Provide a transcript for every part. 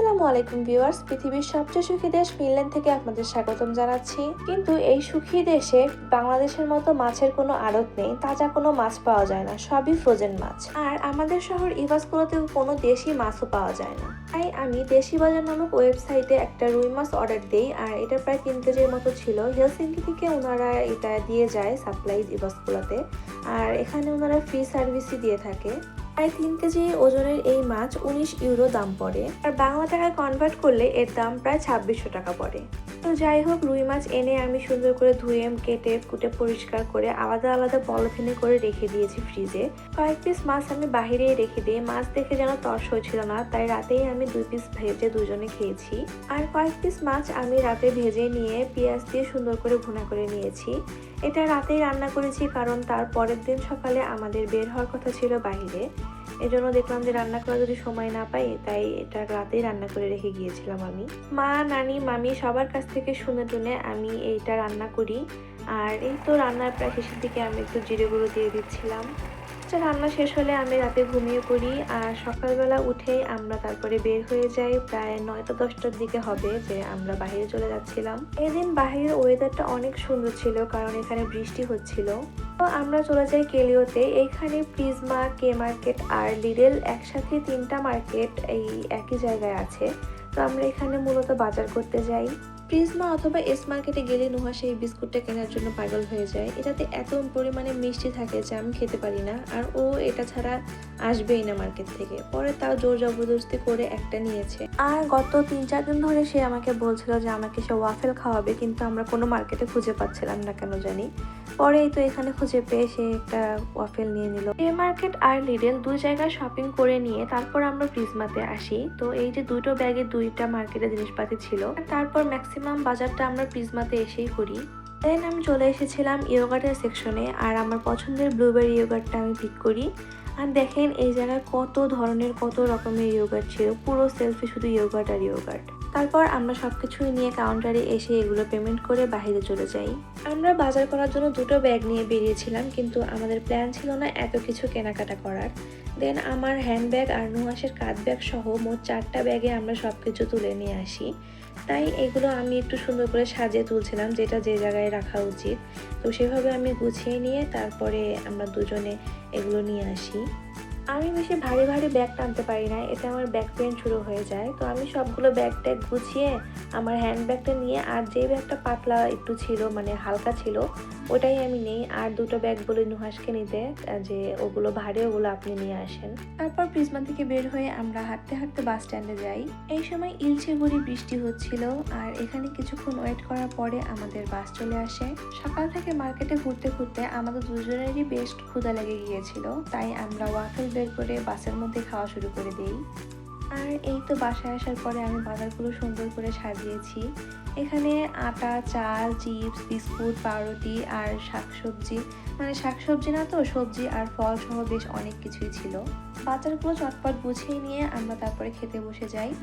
আসসালামু আলাইকুম ভিউয়ার্স, পৃথিবীর সবচেয়ে সুখী দেশ ফিনল্যান্ড থেকে আপনাদের স্বাগতম জানাচ্ছি। কিন্তু এই সুখী দেশে বাংলাদেশের মতো মাছের কোনো আড়ত নেই, তাজা কোনো মাছ পাওয়া যায় না, সবই ফ্রোজেন মাছ। আর আমাদের শহর ইভাসগুলোতেও কোনো দেশি মাছও পাওয়া যায় না। তাই আমি দেশি বাজার নামক ওয়েবসাইটে একটা রুই মাছ অর্ডার দিই, আর এটা প্রায় তিন কেজির মতো ছিল। হেলসিঙ্কি থেকে ওনারা এটা দিয়ে যায় সাপ্লাই ইভাসগুলোতে আর এখানে ওনারা ফ্রি সার্ভিসই দিয়ে থাকে। প্রায় তিন কেজি ওজনের এই মাছ উনিশ ইউরো দাম পড়ে। আর বাংলা টাকায় কনভার্ট করলে এর দাম প্রায় ছাব্বিশশো টাকা পড়ে। তো যাই হোক, রুই মাছ এনে আমি সুন্দর করে ধুয়ে, কেটে, কুটে, পরিষ্কার করে আলাদা আলাদা পলিথিনে করে রেখে দিয়েছি ফ্রিজে। কয়েক পিস মাছ আমি বাহিরেই রেখে দিই। মাছ দেখে যেন তর্স হয়েছিল না, তাই রাতেই আমি দুই পিস ভেজে দুজনে খেয়েছি। আর কয়েক পিস মাছ আমি রাতে ভেজে নিয়ে পেঁয়াজ দিয়ে সুন্দর করে ভুনা করে নিয়েছি। এটা রাতেই রান্না করেছি, কারণ তার পরের দিন সকালে আমাদের বের হওয়ার কথা ছিল বাইরে এজন্য দেখলাম যে রান্না করা যদি সময় না পাই, তাই এটা রাতেই রান্না করে রেখে গিয়েছিলাম আমি। মা, নানি, মামি সবার কাছ থেকে শুনে টুনে আমি এইটা রান্না করি। আর এই তো রান্নার প্রায় শেষের দিকে আমি একটু জিরে গুঁড়ো দিয়ে দিচ্ছিলাম। আচ্ছা রান্না শেষ হলে আমি রাতে ঘুমিয়ে পড়ি আর সকালবেলা উঠেই আমরা তারপরে বের হয়ে যাই। প্রায় নয়টা, দশটার দিকে হবে যে আমরা বাইরে চলে যাচ্ছিলাম। এদিন বাইরের ওয়েদারটা অনেক সুন্দর ছিল কারণ এখানে বৃষ্টি হচ্ছিল। তো আমরা চলে যাই কেলিওতে। এইখানে প্রিজমা কে মার্কেট আর লিডেল একসাথে তিনটা মার্কেট এই একই জায়গায় আছে। তো আমরা এখানে মূলত বাজার করতে যাই। প্রিজমা অথবা এস মার্কেটে গেলে নুহা সেই বিস্কুটটা কেনার জন্য পাগল হয়ে যায়। এটাতে এত পরিমাণে মিষ্টি থাকে যে আমি খেতে পারি না। আর ও এটা ছাড়া আসবেই না মার্কেট থেকে। পরে তাও জোর জবরদস্তি করে একটা নিয়েছে। আর গত তিন, চার দিন ধরে সে আমাকে বলছিল যে আমাকে সে ওয়াফেল খাওয়াবে, কিন্তু আমরা কোনো মার্কেটে খুঁজে পাচ্ছিলাম না কেন জানি। পরেই তো এখানে খুঁজে পেয়ে সে একটা ওয়াফেল নিয়ে নিল। এ মার্কেট আর লিডেল দুই জায়গায় শপিং করে নিয়ে তারপর আমরা প্রিজমাতে আসি। তো এই যে দুটো ব্যাগে দুইটা মার্কেটে জিনিসপাতি ছিল তারপর ম্যাক্সিমাম বাজারটা আমরা প্রিজমাতে এসেই করি। দেন আমি চলে এসেছিলাম ইয়োগাটের সেকশনে, আর আমার পছন্দের ব্লুবেরি ইয়োগাটটা আমি পিক করি। আর দেখেন এই জায়গায় কত ধরনের, কত রকমের ইয়োগাট ছিল, পুরো সেলফি শুধু ইয়োগাট আর ইয়োগাট তারপর আমরা সবকিছুই নিয়ে কাউন্টারে এসে এগুলো পেমেন্ট করে বাইরে চলে যাই। আমরা বাজার করার জন্য দুটো ব্যাগ নিয়ে বেরিয়েছিলাম, কিন্তু আমাদের প্ল্যান ছিল না এত কিছু কেনাকাটা করার। দেন আমার হ্যান্ডব্যাগ আর নুহাসের কাঁধ ব্যাগ সহ মোট চারটা ব্যাগে আমরা সব কিছু তুলে নিয়ে আসি। তাই এগুলো আমি একটু সুন্দর করে সাজিয়ে তুলছিলাম, যেটা যে জায়গায় রাখা উচিত। তো সেভাবে আমি গুছিয়ে নিয়ে তারপরে আমরা দুজনে এগুলো নিয়ে আসি। আমি বেশি ভারী ভারী ব্যাগ টানতে পারি না, এতে আমার ব্যাক পেন শুরু হয়ে যায়। তো আমি সবগুলো ব্যাগ ট্যাগ গুছিয়ে আমার হ্যান্ড ব্যাগটা নিয়ে, আর যে ব্যাগটা পাতলা একটু ছিল মানে হালকা ছিল ওটাই আমি নেই। আর দুটো ব্যাগ বলে নুহাসকে নিতে যে ওগুলো ভারী ওগুলো আপনি নিয়ে আসেন। তারপর প্রিজমা থেকে বের হয়ে আমরা হাঁটতে হাঁটতে বাস স্ট্যান্ডে যাই। এই সময় ইলচে গুড়ি বৃষ্টি হচ্ছিল, আর এখানে কিছুক্ষণ ওয়েট করার পরে আমাদের বাস চলে আসে। সকাল থেকে মার্কেটে ঘুরতে ঘুরতে আমাদের দুজনেরই বেশ ক্ষুধা লেগে গিয়েছিল, তাই আমরা ওয়াকেল বের করে বাসের মধ্যে খাওয়া শুরু করে দিই। আর এই তো বাসায় আসার পরে আমি বাজারগুলো সুন্দর করে সাজিয়েছি। এখানে আটা, চাল, চিপস, বিস্কুট, পাউরুটি আর শাকসবজি। মানে শাকসবজি না তো, সবজি আর ফল সহ বেশ অনেক কিছুই ছিল। বাজারগুলো চটপট গুছিয়ে নিয়ে আমরা তারপরে খেতে বসে যাই।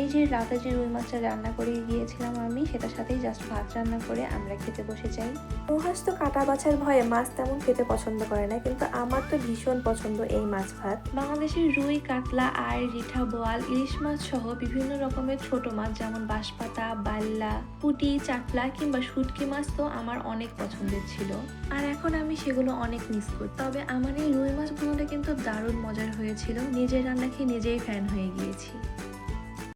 এই যে রাতে যে রুই মাছটা রান্না করে গিয়েছিলাম আমি সেটার সাথেই জাস্ট ভাত রান্না করে আমরা খেতে বসে যাই। নুহাস তো কাটা বাছার ভয়ে মাছ তেমন খেতে পছন্দ করে না কিন্তু আমার তো ভীষণ পছন্দ এই মাছ ভাত। বাংলাদেশের রুই কাতলা আর রিঠা বোয়াল ইলিশ মাছ সহ বিভিন্ন রকমের ছোট মাছ যেমন বাঁশপাতা বাল্লা পুটি চাটলা কিংবা শুটকি মাছ তো আমার অনেক পছন্দের ছিল। আর এখন আমি সেগুলো অনেক মিস করি। তবে আমার এই রুই মাছগুলোটা কিন্তু দারুণ মজার হয়েছিল। নিজের রান্না খেয়ে নিজেই ফ্যান হয়ে গিয়েছি।